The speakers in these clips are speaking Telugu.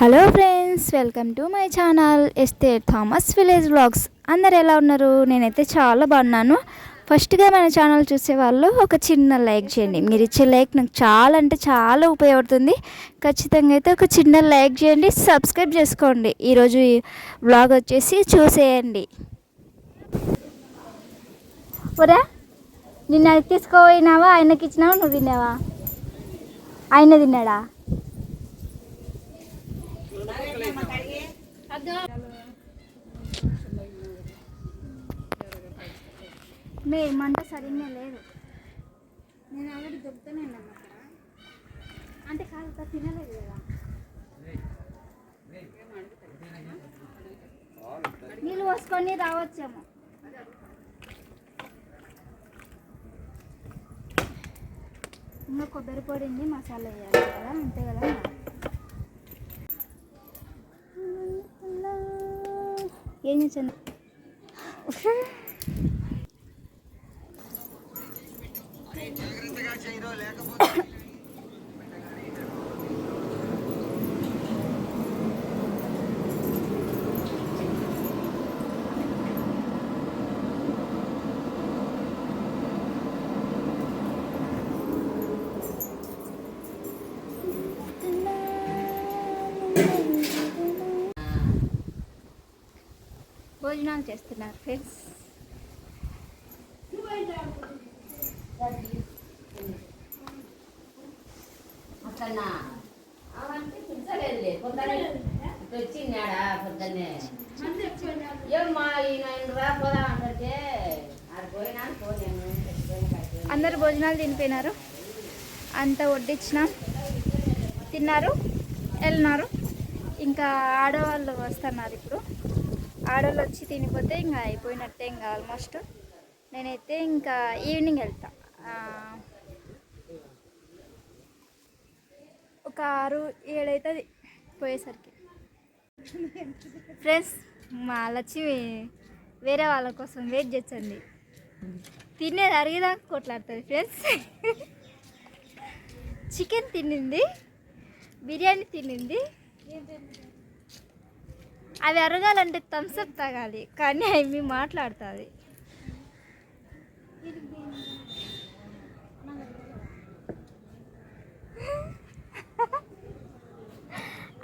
Hello friends welcome to my channel Esther Thomas village vlogs అందరు ఎలా ఉన్నారు? నేనైతే చాలా బాగున్నాను. ఫస్ట్గా మన ఛానల్ చూసే వాళ్ళు ఒక చిన్న లైక్ చేయండి. మీరు ఇచ్చే లైక్ నాకు చాలా అంటే చాలా ఉపయోగపడుతుంది. ఖచ్చితంగా అయితే ఒక చిన్న లైక్ చేయండి సబ్స్క్రైబ్ చేసుకోండి. ఈరోజు ఈ వ్లాగ్ వచ్చేసి చూసేయండి. ఒరా నిన్న తీసుకోపోయినావా? ఆయనకి ఇచ్చినావా? నువ్వు తిన్నావా? ఆయన తిన్నాడా? మే మంట సరిగ్గా లేదు. నేను ఆల్రెడీ దొబ్బుతూనే ఉన్నాను అక్కడ. అంటే కాదు తినలేదు కదా. నీళ్ళు పోసుకొని రావచ్చేమో. ఇంకా కొబ్బరి పొడిని మసాలా వేయాలి కదా అంతే కదా ఏం చేసాను భోజనాలు చేస్తున్నారు ఫ్రెండ్స్ పొద్దున్నే ఏమ్మా ఈయన రా పోదా అంటే అందరు భోజనాలు తినిపోయినారు. అంతా వడ్డించినాం తిన్నారు వెళ్ళినారు. ఇంకా ఆడవాళ్ళు వస్తున్నారు ఇప్పుడు. ఆడవాళ్ళు వచ్చి తినిపోతే ఇంకా అయిపోయినట్టే ఇంకా ఆల్మోస్ట్ నేనైతే ఇంకా ఈవినింగ్ వెళ్తా. ఒక ఆరు ఏడైతుంది పోయేసరికి. ఫ్రెండ్స్ మా లక్ష్మి వేరే వాళ్ళ కోసం వెయిట్ చేస్తుంది. తినేది అరిగేదాకా కొట్లాడుతుంది ఫ్రెండ్స్ చికెన్ తిన్నింది బిర్యానీ తినింది. అవి అరగాలంటే థమ్స్అప్ తాగాలి. కానీ అవి మాట్లాడుతుంది.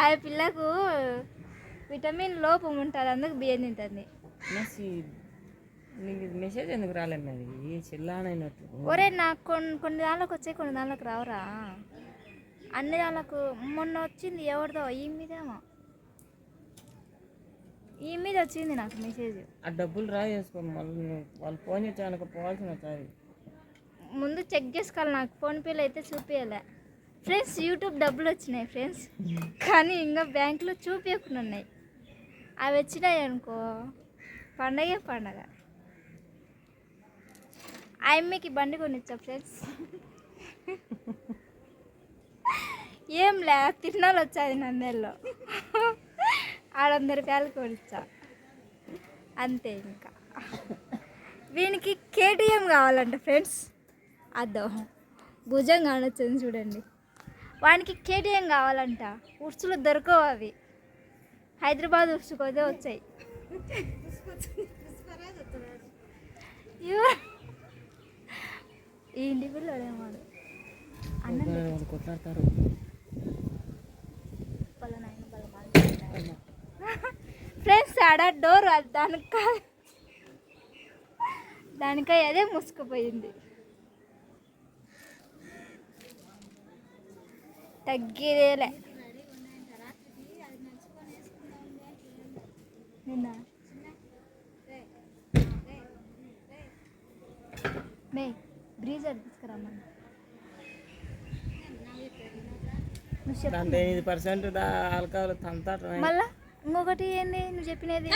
ఆ పిల్లకు విటమిన్ లోపం ఉంటుంది అందుకు బియ్యం తింటుంది. మెసేజ్ నీకు మెసేజ్ ఎందుకు రాలేదు మరి? చిల్లానైనట్టు. ఒరే నాకు కొన్ని కొన్ని దాళ్ళకి వచ్చాయి కొన్ని దాళ్ళకి రావురా. అన్ని దాళ్ళకు మొన్న వచ్చింది ఎవరిదో ఈ మీదేమో ఈ మీద వచ్చింది నాకు మెసేజ్ ఆ డబ్బులు రా చేసుకో మళ్ళీ వాళ్ళు ఫోన్ చేసాక పోవాల్సిన సారి ముందు చెక్ చేసుకోవాలి నాకు ఫోన్పేలో అయితే చూపించలే ఫ్రెండ్స్ యూట్యూబ్ డబ్బులు వచ్చినాయి ఫ్రెండ్స్ కానీ ఇంకా బ్యాంకులో చూపించకుండా ఉన్నాయి. అవి వచ్చినాయి అనుకో పండగే పండగ. ఆ అమ్మకి బండి కొనిచ్చా ఫ్రెండ్స్ ఏం లే తిరునాళ్ళు వచ్చాది ఆడందరి రూపాయలు కొనిచ్చా. అంతే ఇంకా. వీనికి కేటీఎం కావాలంట ఫ్రెండ్స్. అదో భుజం కానొచ్చింది చూడండి. వానికి కేటీఎం కావాలంట. ఉర్సులు దొరకవు అవి. హైదరాబాద్ ఉర్సుకోతే వచ్చాయి. ఈ ఇంటి పిల్లడేమాడు అన్నం వాళ్ళు. కొట్లాడతారు ఫ్రెండ్స్ ఆడ డోర్ దానికి దానికై అదే మూసుకుపోయింది. తగ్గేదేలే. నిన్న. మే బ్రీజర్ ఎనిమిది పర్సెంట్ ఆల్కహాల్ తంతాట. మళ్ళా? ఇంకొకటి ఏంది? నువ్వు చెప్పినది.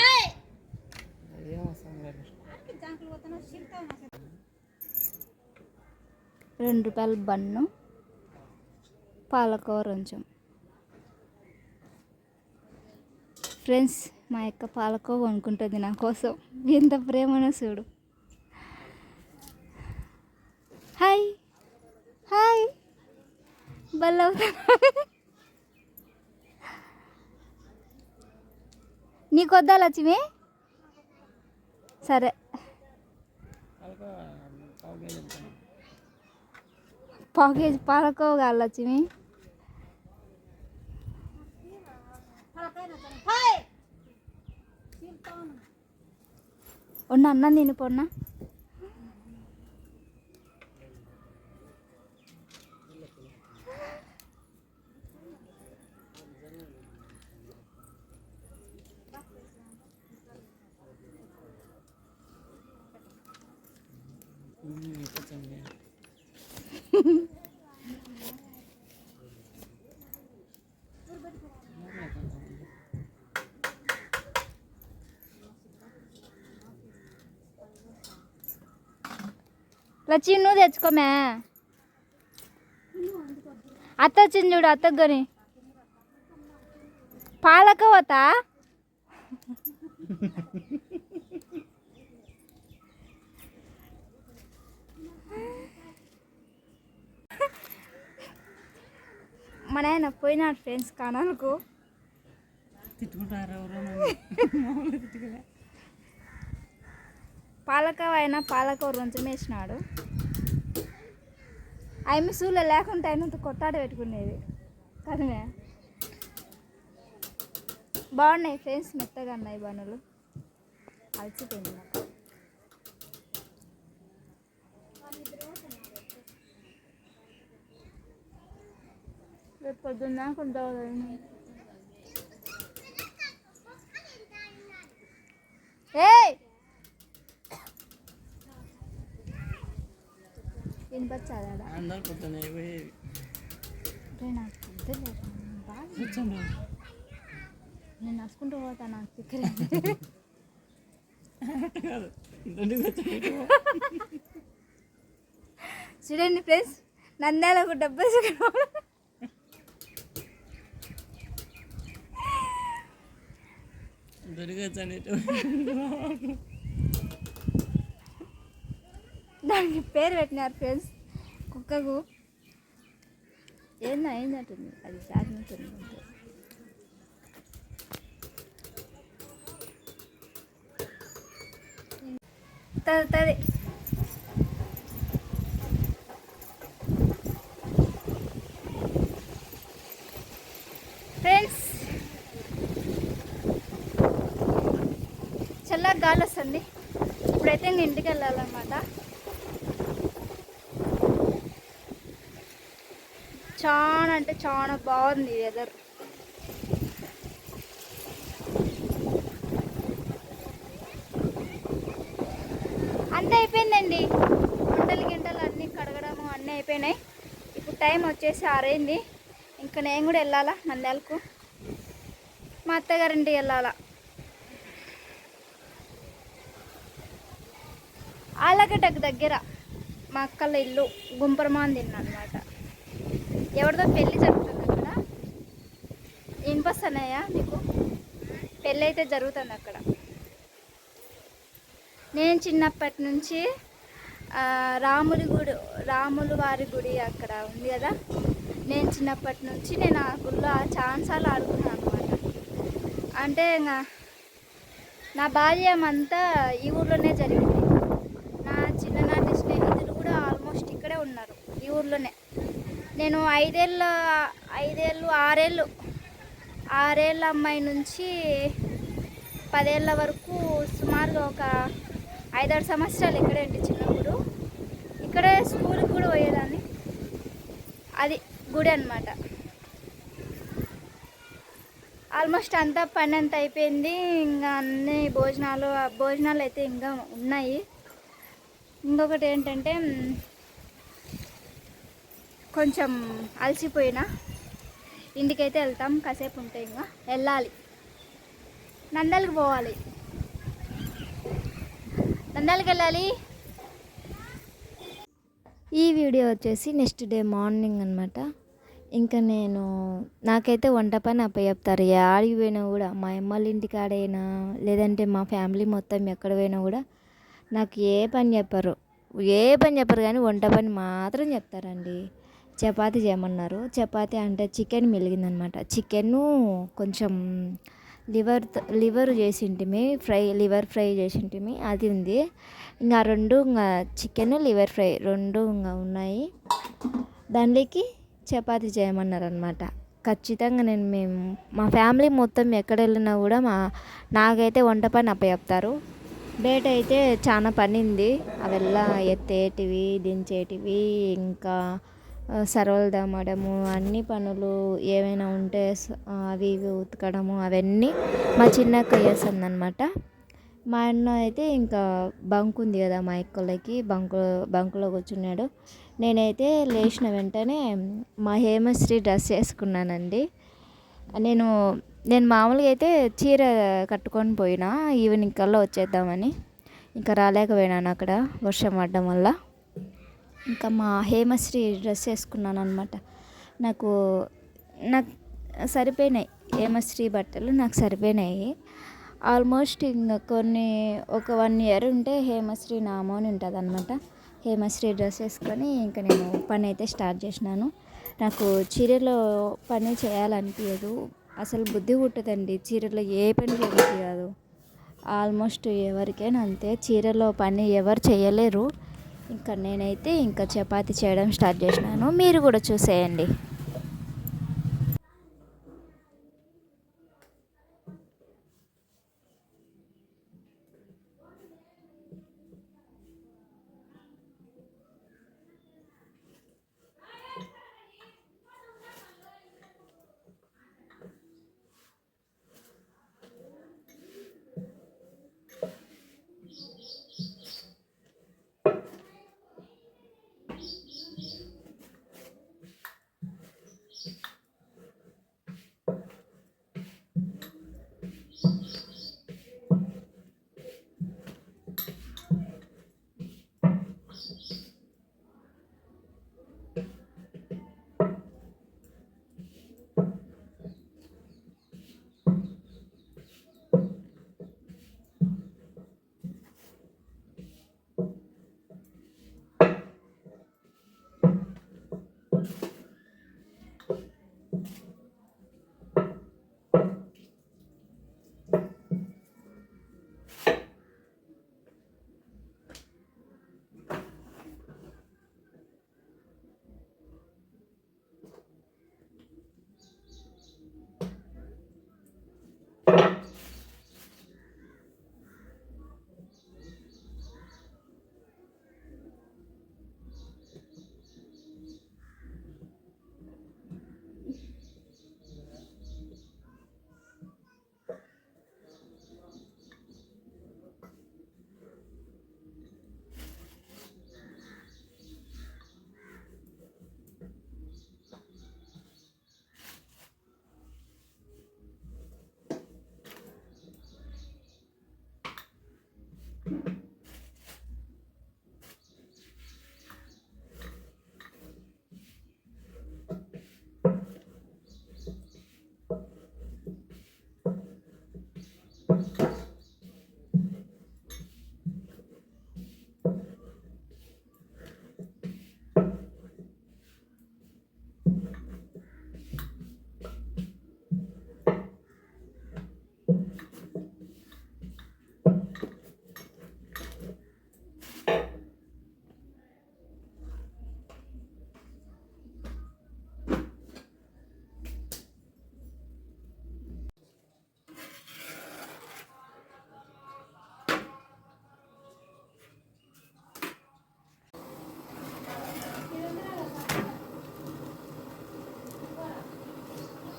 రెండు రూపాయల బన్ను పాలకూర కొంచెం ఫ్రెండ్స్ మా యొక్క పాలకో కొనుక్కుంటుంది నా కోసం. ఎంత ప్రేమనో చూడు. హాయ్. హాయ్. బల్ల నీకు వద్దా లక్ష్మి? సరే. పావు కేజీ పాలకోవ కాదు లక్ష్మి. ఉన్న అన్న నేను పొన్నా. లచ్చి నువ్వు తెచ్చుకోమే. అత్త వచ్చింది చూడు అత్తకు కొని. పాలకోవతా మన ఆయన పోయినాడు ఫ్రెండ్స్ కనాలకు. తిట్టుకుంటారు పాలకవ అయినా పాలకూర వేసినాడు. ఆమె సూలో లేకుండా అయినంత కొట్టాడ పెట్టుకునేది. కదనే బాగున్నాయి ఫ్రెండ్స్ మెత్తగా ఉన్నాయి బనులు. అలసిపోయింది నాకు. రేపు పొద్దున్న కొంత ఏయ్! అందరు నేను నడుచుకుంటూ పోతా నాకు కూర్చొని చూడండి ఫ్రెండ్స్ నంద్యాల ఒక డబ్బు వేసుకున్నాడు దానికి పేరు పెట్టినారు ఫ్రెండ్స్. కుక్కకు. ఏందా ఏందంటుంది అది సాగినట్టుంది తది ఫ్రెండ్స్ చల్లగా గాలి వస్తుంది. ఇప్పుడైతే ఇంక ఇంటికి వెళ్ళాలన్నమాట. చాలా అంటే చాలా బాగుంది వెదర్ అంతే అయిపోయిందండి. వంటలు గింటలు అన్నీ కడగడము అన్నీ అయిపోయినాయి. ఇప్పుడు టైం వచ్చేసి ఆరైంది. ఇంకా నేను కూడా వెళ్ళాలా నంద్యాలకు? మా అత్తగారింటికి వెళ్ళాలా? ఆలగడ్డకు దగ్గర మా అక్కల ఇల్లు గుంపరమాన్ తిన్నా అనమాట ఎవరిదో పెళ్ళి జరుగుతుంది అక్కడ. వినిపిస్తున్నాయా నీకు? పెళ్ళి అయితే జరుగుతుంది అక్కడ. నేను చిన్నప్పటి నుంచి రాముడి గుడి రాములు వారి గుడి అక్కడ ఉంది కదా. నేను చిన్నప్పటి నుంచి నేను ఆ గుడిలో చాలాసార్లు ఆడుకున్నాను అనమాట అంటే ఇంకా నా బాల్యం అంతా ఈ ఊర్లోనే జరిగింది. నా చిన్ననాటి స్నేహితులు కూడా ఆల్మోస్ట్ ఇక్కడే ఉన్నారు ఈ ఊర్లోనే. నేను ఐదేళ్ళ ఐదేళ్ళు ఆరేళ్ళు ఆరేళ్ళ అమ్మాయి నుంచి పదేళ్ళ వరకు సుమారుగా ఒక ఐదారు సంవత్సరాలు ఇక్కడే ఉండి చిన్నప్పుడు. ఇక్కడే స్కూల్కి కూడా పోయేదాన్ని. అది గుడి అనమాట ఆల్మోస్ట్ అంతా పని అంత అయిపోయింది. ఇంకా అన్ని భోజనాలు భోజనాలు అయితే ఇంకా ఉన్నాయి. ఇంకొకటి ఏంటంటే కొంచెం అలసిపోయినా ఇంటికైతే వెళ్తాం కాసేపు ఉంటే ఇంకా వెళ్ళాలి. నందలకి పోవాలి. నందలకి వెళ్ళాలి. ఈ వీడియో వచ్చేసి నెక్స్ట్ డే మార్నింగ్ అనమాట ఇంకా నేను నాకైతే వంట పని అప్పచెప్తారు. ఆడికి పోయినా కూడా మా అమ్మల ఇంటికి ఆడైనా లేదంటే మా ఫ్యామిలీ మొత్తం ఎక్కడ పోయినా కూడా నాకు ఏ పని చెప్పరు. ఏ పని చెప్పరు కానీ వంట పని మాత్రం చెప్తారండి. చపాతి చేయమన్నారు. చపాతి అంటే చికెన్ మెలిగిందనమాట. చికెన్ కొంచెం లివర్ లివర్ చేసింటిమి ఫ్రై లివర్ ఫ్రై చేసింటిమి అది ఉంది. ఇంకా రెండు ఇంకా చికెన్ లివర్ ఫ్రై రెండు ఇంకా ఉన్నాయి. దాంట్లోకి చపాతి చేయమన్నారు అనమాట ఖచ్చితంగా నేను మేము మా ఫ్యామిలీ మొత్తం ఎక్కడ వెళ్ళినా కూడా మా నాకైతే వంట పని అప్పచెప్తారు. డేట్ అయితే చాలా పనింది అవెల్లా ఎత్తేటివి దించేటివి ఇంకా సర్వలు దమ్మడము అన్ని పనులు ఏమైనా ఉంటే అవి ఇవి ఉతకడము అవన్నీ మా చిన్నక్క చేస్తుందన్నమాట మా అన్న అయితే ఇంకా బంక్ ఉంది కదా మా ఎక్కలకి బంకు బంకులో కూర్చున్నాడు. నేనైతే లేచిన వెంటనే మా హేమశ్రీ డ్రెస్ వేసుకున్నానండి. నేను నేను మామూలుగా అయితే చీర కట్టుకొని పోయినా ఈవినింగ్ కల్లా వచ్చేద్దామని. ఇంకా రాలేకపోయినాను అక్కడ వర్షం పడడం వల్ల. ఇంకా మా హేమశ్రీ డ్రెస్ వేసుకున్నాను అనమాట నాకు నాకు సరిపోయినాయి. హేమశ్రీ బట్టలు నాకు సరిపోయినాయి. ఆల్మోస్ట్ ఇంకా కొన్ని ఒక వన్ ఇయర్ ఉంటే హేమశ్రీ నామో అని ఉంటుంది అనమాట హేమశ్రీ డ్రెస్ వేసుకొని ఇంకా నేను పని అయితే స్టార్ట్ చేసినాను. నాకు చీరలో పని చేయాలనిపించదు అసలు బుద్ధి పుట్టదండి. చీరలో ఏ పని చేయబుద్ధి కాదు ఆల్మోస్ట్ ఎవరికైనా అంతే. చీరలో పని ఎవరు చేయలేరు. ఇంకా నేనైతే ఇంకా చపాతి చేయడం స్టార్ట్ చేసినాను. మీరు కూడా చూసేయండి.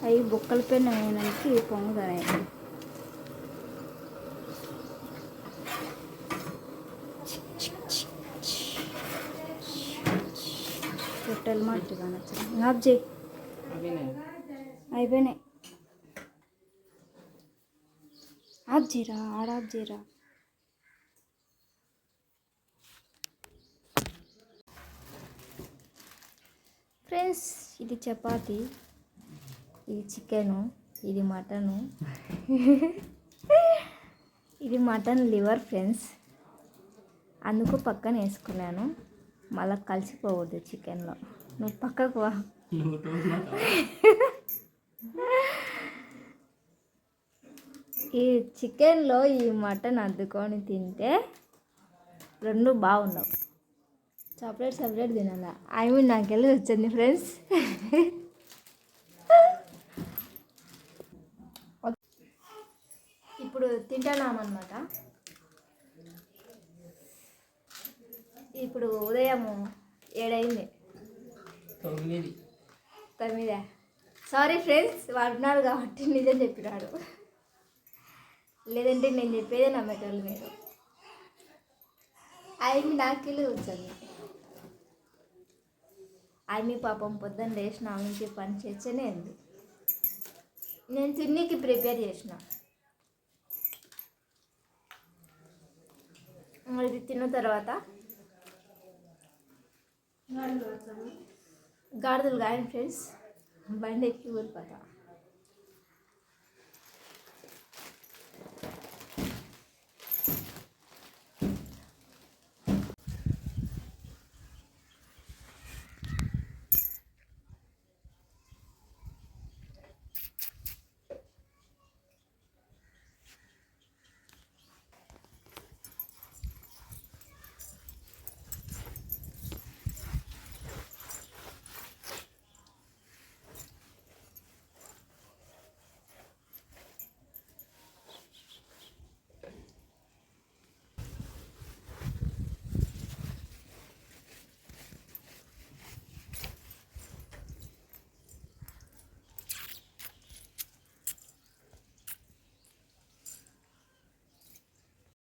అవి బొక్కల పైన వేయడానికి పొంగుతాయి రొట్టెలు మట్టుగా నచ్చదు ఆఫ్ చేయి అయిపోయినాయి. ఆఫ్ చేయరా ఆడ ఆఫ్ చేయరా ఫ్రెండ్స్ ఇది చపాతి. ఇది చికెను ఇది మటను. ఇది మటన్ లివర్ ఫ్రెండ్స్. అందుకు పక్కన వేసుకున్నాను. మళ్ళీ కలిసిపోవద్దు చికెన్లో. నువ్వు పక్కకు వా. ఈ చికెన్లో ఈ మటన్ అద్దుకొని తింటే రెండు బాగుండవు. సపరేట్ సపరేట్ తినాలా? ఐ మీన్ నాకు వెళ్ళి వచ్చింది ఫ్రెండ్స్. ఇప్పుడు తింటున్నామన్నమాట ఇప్పుడు ఉదయం ఏడైంది. తొమ్మిది. తొమ్మిదే? సారీ ఫ్రెండ్స్ వాడున్నాడు కాబట్టి నిజం చెప్పినాడు. లేదంటే నేను చెప్పేదే నమ్మేటోళ్ళు మీరు. ఆయన నాకిలు కూర్చొని. ఆమె పాపం పొద్దున్న లేచిన ఆమెకి పని చేస్తేనే ఉంది. నేను తిన్నీకి ప్రిపేర్ చేసిన. ఇది తిన్న తర్వాత గాడిదలు గాయని ఫ్రెండ్స్ బండి ఎక్కి ఊరిపోతా